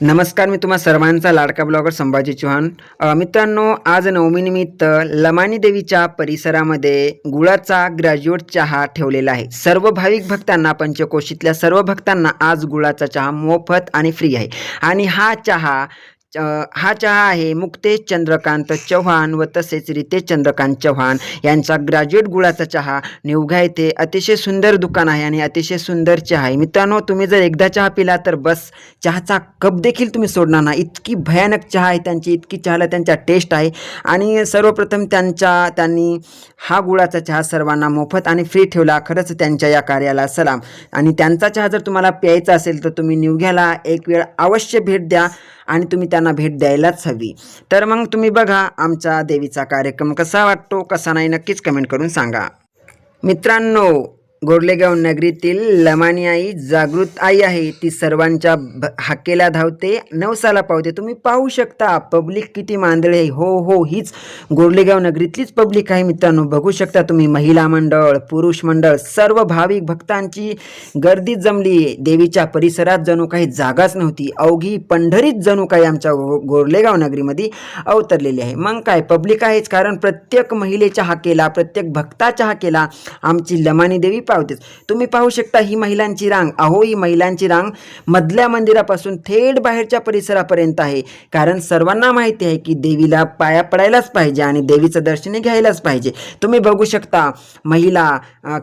नमस्कार मी तुम्हा सर्वांचा लाडका ब्लॉगर संभाजी चौहान. मित्रांनो आज नवमीनिमित्त लमानी देवीच्या परिसरामध्ये गुळाचा ग्रॅज्युएट चहा ठेवलेला आहे. सर्व भाविक भक्तांना पंचकोशीतल्या सर्व भक्तांना आज गुळाचा चहा मोफत आणि फ्री आहे. आणि हा चहा हा चहा आहे मुक्तेश चंद्रकांत चव्हाण व तसेच रितेश चंद्रकांत चव्हाण यांचा ग्रॅज्युएट गुळाचा चहा निवघा येथे अतिशय सुंदर दुकान आहे आणि अतिशय सुंदर चहा आहे. मित्रांनो तुम्ही जर एकदा चहा पिला तर बस चहाचा कप देखील तुम्ही सोडणार नाही. इतकी भयानक चहा आहे त्यांची इतकी चहाला त्यांचा टेस्ट आहे आणि सर्वप्रथम त्यांच्या त्यांनी हा गुळाचा चहा सर्वांना मोफत आणि फ्री ठेवला. खरंच त्यांच्या या कार्याला सलाम. आणि त्यांचा चहा जर तुम्हाला प्यायचा असेल तर तुम्ही निवघ्याला एक वेळ अवश्य भेट द्या आणि तुम्ही त्यांना भेट द्यायलाच हवी. तर मग तुम्ही बघा आमचा देवीचा कार्यक्रम कसा वाटतो कसा नाही नक्कीच कमेंट करून सांगा. मित्रांनो गोरलेगाव नगरीतील लमानी आई जागृत आई आहे. ती सर्वांच्या भ हाकेला धावते नवसाला पावते. तुम्ही पाहू शकता पब्लिक किती मांदळे आहे. हो हो हीच गोरलेगाव नगरीतलीच पब्लिक आहे मित्रांनो. बघू शकता तुम्ही महिला मंडळ पुरुष मंडळ सर्व भाविक भक्तांची गर्दी जमली आहे. देवीच्या परिसरात जणू काही जागाच नव्हती. अवघी पंढरीत जणू काही आमच्या गोरलेगाव नगरीमध्ये अवतरलेली आहे. मग काय पब्लिक आहेच. कारण प्रत्येक महिलेच्या हाकेला प्रत्येक भक्ताच्या हाकेला आमची लमानी देवी पावतेच. तुम्ही पाहू शकता ही महिलांची रांग. अहो ही महिलांची रांग मधल्या मंदिरापासून थेट बाहेरच्या परिसरापर्यंत आहे. कारण सर्वांना माहिती आहे की देवीला पाया पडायलाच पाहिजे आणि देवीचं दर्शन घ्यायलाच पाहिजे. तुम्ही बघू शकता महिला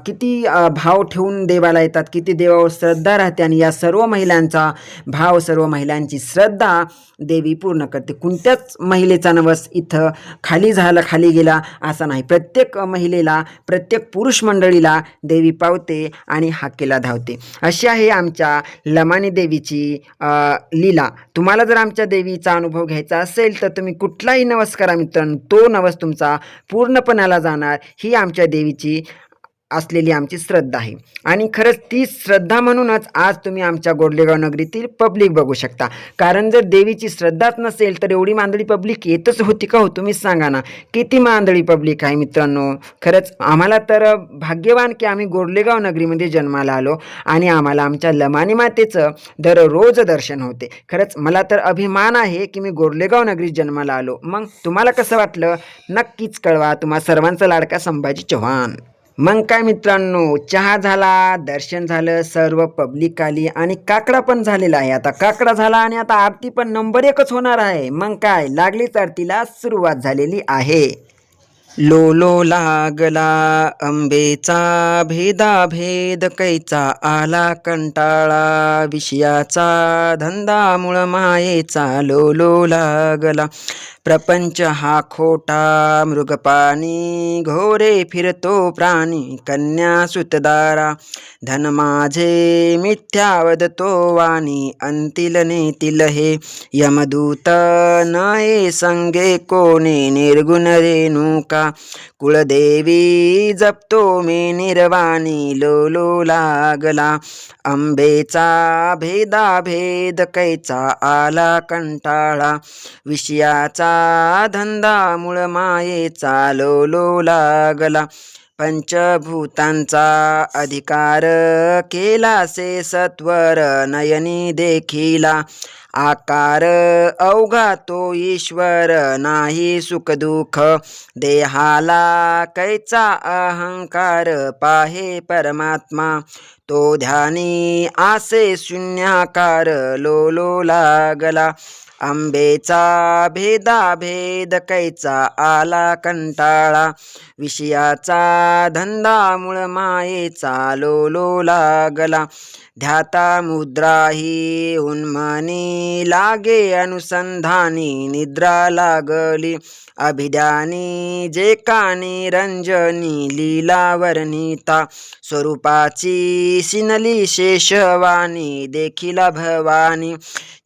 किती भाव ठेवून देवाला येतात किती देवावर श्रद्धा राहते आणि या सर्व महिलांचा भाव सर्व महिलांची श्रद्धा देवी पूर्ण करते. कोणत्याच महिलेचा नवस इथं खाली झाला खाली गेला असा नाही. प्रत्येक महिलेला प्रत्येक पुरुष मंडळीला देवी पावते आणि हाकेला धावते. अशी आहे आमच्या लमानी देवीची लीला. तुम्हाला जर आमच्या देवीचा अनुभव घ्यायचा असेल तर तुम्ही कुठलाही नवस करा मित्रांनो तो नवस तुमचा पूर्णपणाला जाणार. ही आमच्या देवीची असलेली आमची श्रद्धा आहे. आणि खरंच ती श्रद्धा म्हणूनच आज तुम्ही आमच्या गोडलेगाव नगरीतील पब्लिक बघू शकता. कारण जर देवीची श्रद्धाच नसेल तर एवढी मांदळी पब्लिक येतच होती का हो तुम्हीच सांगा ना. किती मांदळी पब्लिक आहे मित्रांनो. खरंच आम्हाला तर भाग्यवान की आम्ही गोडलेगाव नगरीमध्ये जन्माला आलो आणि आम्हाला आमच्या लमानी मातेचं दररोज दर्शन होते. खरंच मला तर अभिमान आहे की मी गोडलेगाव नगरीत जन्माला आलो. मग तुम्हाला कसं वाटलं? नक्कीच कळवा. तुम्हा सर्वांचा लाडका संभाजी चव्हाण. मग काय मित्रांनो चहा झाला दर्शन झालं सर्व पब्लिक आली आणि काकडा पण झालेला आहे. आता काकडा झाला आणि आता आरती पण नंबर एकच होणार आहे. मग काय लागलीच आरतीला सुरुवात झालेली आहे. लोलो लागला अंबेचा भेदा भेद कैचा आला कंटाळा विषयाचा धंदा मुळ मायेचा लोलो लागला. प्रपंच हा खोटा मृगपाणी घोरे फिरतो प्राणी कन्या सुतदारा धन माझे मिथ्या वदतो वाणी अंतिल नेतील हे यमदूत नये संगे कोणे निर्गुण रेणुका कुळदेवी जपतो मी निर्वाणी लोलो लागला अंबेचा भेदा भेद कैचा आला कंटाळा विषयाचा धंदा मूळ माये चालवलो लागला. पंचभूतांचा अधिकार केला से सत्वर नयनी देखिला. आकार अवघा तो ईश्वर नाही सुखदुःख. देहाला कैचा अहंकार पाहे परमात्मा. तो ध्यानी आसे शून्याकार लोलो लागला. आंबेचा भेदा भेद कैचा आला कंटाळा. विषयाचा धंदा मूळ मायेचा लोलो लागला. ध्याता मुद्राही उन्मनी लागे अनुसंधानी निद्रा लागली. अभिधानी जे कानी रंजनी लीलावर्णिता स्वरूपाची सिनली शेषवाणी देखिला भवानी.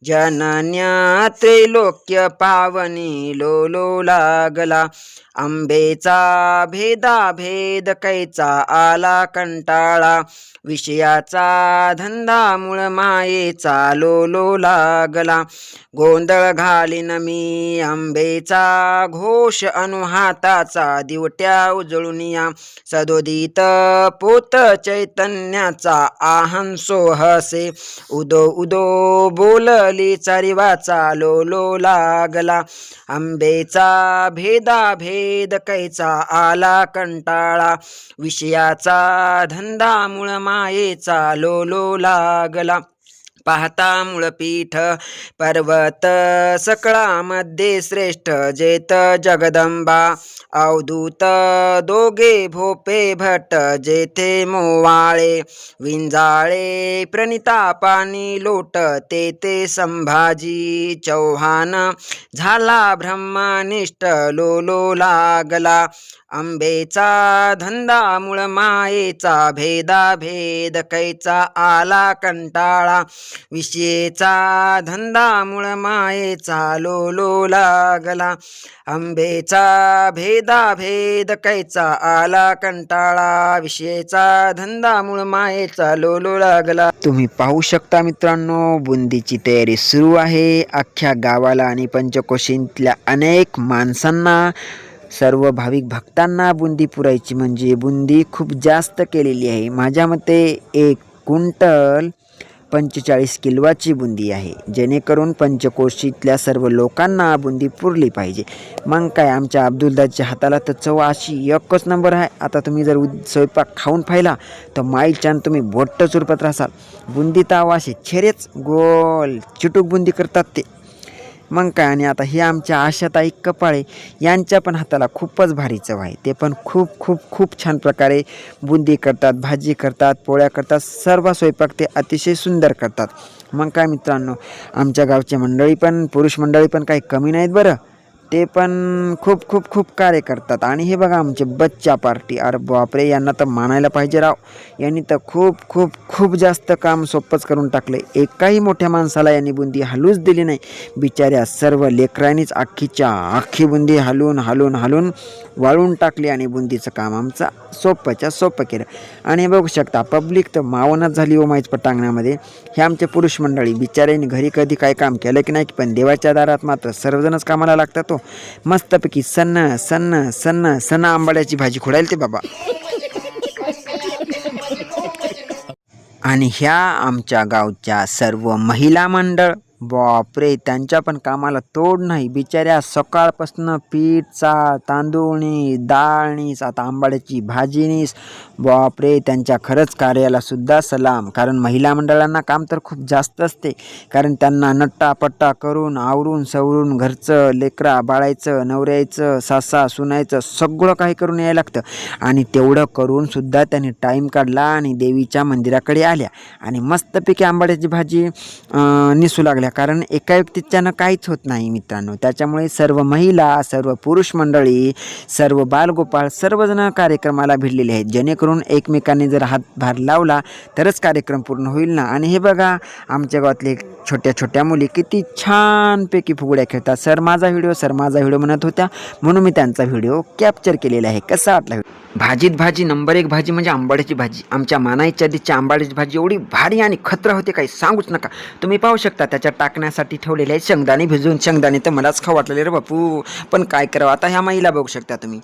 जनन्या त्रैलोक्य पावनी लोलो लागला. आंबेचा भेदा भेद कैचा आला कंटाळा. विषयाचा धंदा मूळ मायेचा लोलो लागला. गोंधळ घालीन मी आंबेचा घोष अनुहाताचा दिवट्या उजळून या. सदोदित पोत वाचा आहन सोहसे. उदो उदो बोलली झाली चारिवाचा लागला. आंबेचा भेदा भेद कैचा आला कंटाळा. विषयाचा धंदा मुळ मायेचा लोलो लागला. पाहता मूळपीठ पर्वत सकळामध्ये श्रेष्ठ जेत जगदंबा. अवधूत दोघे भोपे भट जेथे मोवाळे विंजाळे प्रणिता पाणी लोट तेथे संभाजी चौहान. झाला ब्रह्मनिष्ठ लोलो लागला. आंबेचा धंदा मुळ मायेचा भेदा भेद कैचा आला कंटाळा. विषयेचा धंदा मुळ मायेचा लोलो लागला. आंबेचा भेदा भेद कैचा आला कंटाळा. विषयेचा धंदा मुळ मायेचा लोलो लागला. तुम्ही पाहू शकता मित्रांनो बुंदीची तयारी सुरू आहे. अख्ख्या गावाला आणि पंचकोशीतल्या अनेक माणसांना सर्व भाविक भक्तांना बुंदी पुरायची म्हणजे बुंदी खूप जास्त केलेली आहे. माझ्या मते एक कुंटल पंचेचाळीस किलोची बुंदी आहे. जेणेकरून पंचकोशीतल्या सर्व लोकांना बुंदी पुरली पाहिजे. मग काय आमच्या अब्दुलदाच्या हाताला तर चव अशी एकच नंबर आहे. आता तुम्ही जर स्वयंपाक खाऊन पाहिला तर माईच्यान तुम्ही बोट्ट चुरपत राहाल बुंदी ताव असे छेरेच गोल चिटूक बुंदी करतात ते. मग काय आणि आता हे आमच्या आशाताई कपाळे यांच्या पण हाताला खूपच भारी चव आहे. ते पण खूप खूप खूप छान प्रकारे बुंदी करतात भाजी करतात पोळ्या करतात सर्व स्वयंपाक ते अतिशय सुंदर करतात. मग काय मित्रांनो आमच्या गावची मंडळी पण पुरुष मंडळी पण काही कमी नाहीत बरं. ते पण खूप खूप खूप कार्य करतात. आणि हे बघा आमचे बच्चा पार्टी. अरे बापरे यांना तर मानायला पाहिजे राव. यांनी तर खूप खूप खूप जास्त काम सोपंच करून टाकले एकाही मोठ्या माणसाला यांनी बुंदी हलूच दिली नाही. बिचाऱ्या सर्व लेकरांनीच अख्खीच्या अख्खी बुंदी हलून हलून हलून वाळून टाकली आणि बुंदीचं काम आमचं सोपंच्या सोपं केलं. आणि हे बघू शकता पब्लिक तर मावनच झाली हो ओमाईच पटांगणामध्ये. हे आमचे पुरुष मंडळी बिचाऱ्यांनी घरी कधी काय काम केलं की नाही पण देवाच्या दारात मात्र सर्वजणच कामाला लागतात हो. मस्तपैकी सन्न सन्न सन्न सन्न आंबाड्याची भाजी खोडायला ते बाबा. आणि ह्या आमच्या गावच्या सर्व महिला मंडळ बापरे त्यांच्या पण कामाला तोड नाही. बिचाऱ्या सकाळपासनं पीठ चाळ तांदूळणीस डाळणीस आता आंबाड्याची भाजीनीस बापरे त्यांच्या खरंच कार्याला सुद्धा सलाम. कारण महिला मंडळांना काम तर खूप जास्त असते. कारण त्यांना नट्टापट्टा करून आवरून सवरून घरचं लेकरा बाळायचं नवऱ्याचं सासा सुनायचं सगळं काही करून यायला लागतं. आणि तेवढं करूनसुद्धा त्यांनी टाईम काढला आणि देवीच्या मंदिराकडे आल्या. आणि मस्तपैकी आंबाड्याची भाजी निसू लागल्या. कारण एका व्यक्तीच्यानं काहीच होत नाही मित्रांनो. त्याच्यामुळे सर्व महिला सर्व पुरुष मंडळी सर्व बालगोपाळ सर्वजण कार्यक्रमाला भिडलेले आहेत. जेणेकरून एकमेकांनी जर हातभार लावला तरच कार्यक्रम पूर्ण होईल ना? आणि हे बघा आमच्या गावातले छोट्या छोट्या मुली किती छानपैकी फुगड्या खेळतात. सर माझा व्हिडिओ सर माझा व्हिडिओ म्हणत होत्या. म्हणून मी त्यांचा व्हिडिओ कॅप्चर केलेला आहे. कसा वाटला? भाजीत भाजी नंबर एक भाजी म्हणजे आंबाड्याची भाजी. आमच्या मानाईच्या आधीची आंबाड्याची भाजी एवढी भारी आणि खतरा होते काही सांगूच नका. तुम्ही पाहू शकता त्याच्या टाकण्यासाठी ठेवलेले आहेत. शेंगदाणे भिजवून शेंगदाणे तर मलाच खाऊ वाटलेले रे बापू. पण काय करावं? आता ह्या महिला बघू शकता तुम्ही.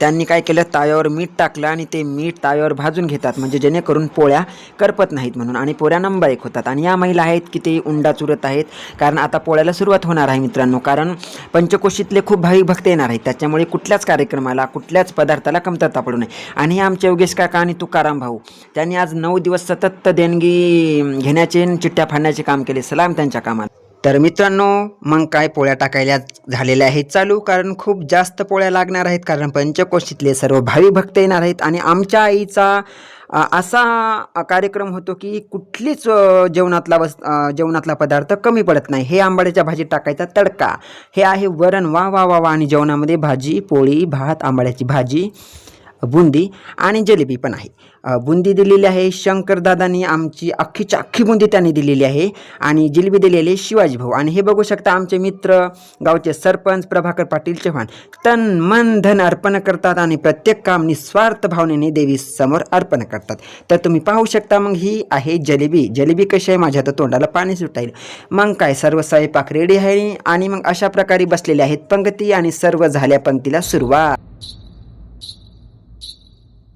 त्यांनी काय केलं? ताव्यावर मीठ टाकलं आणि ते मीठ ताव्यावर भाजून घेतात. म्हणजे जेणेकरून पोळ्या करपत नाहीत म्हणून आणि पोळ्या नंबर एक होतात. आणि या महिला आहेत की ते उंडा चुरत आहेत. कारण आता पोळ्याला सुरुवात होणार आहे मित्रांनो. कारण पंचकोशीतले खूप भाविक भक्त येणार आहेत. त्याच्यामुळे कुठल्याच कार्यक्रमाला कुठल्याच पदार्थाला कमतरता पडू नये. आणि हे आमचे योगेश काका आणि तुकाराम भाऊ त्यांनी आज नऊ दिवस सतत देणगी घेण्याचे चिठ्ठ्या फाडण्याचे काम केले. सलाम त्यांच्या कामात तर मित्रांनो मग काय पोळ्या टाकायला झालेल्या आहेत चालू? कारण खूप जास्त पोळ्या लागणार आहेत कारण पंचकोशीतले सर्व भावी भक्त येणार आहेत आणि आमच्या आईचा असा कार्यक्रम होतो की कुठलीच जेवणातला वस जेवणातला पदार्थ कमी पडत नाही. हे आंबाड्याच्या भाजीत टाकायचा तडका. हे आहे वरण. वा वा वा वा. आणि जेवणामध्ये भाजी पोळी भात आंबाड्याची भाजी. बुंदी आणि जलेबी पण आहे. बुंदी दिलेली आहे शंकरदादांनी आमची अख्खीच्या अख्खी बुंदी त्यांनी दिलेली आहे. आणि जिलेबी दिलेली आहे शिवाजी भाऊ. आणि हे बघू शकता आमचे मित्र गावचे सरपंच प्रभाकर पाटील चव्हाण. तन मन धन अर्पण करतात आणि प्रत्येक काम निस्वार्थ भावनेने देवी समोर अर्पण करतात. तर तुम्ही पाहू शकता मग ही आहे जलेबी. जलेबी कशी आहे? माझ्या तर तोंडाला पाणी सुटाईल. मग काय? सर्व स्वयंपाक रेडी आहे आणि मग अशा प्रकारे बसलेले आहेत पंक्ती आणि सर्व झाल्या पंक्तीला सुरुवात.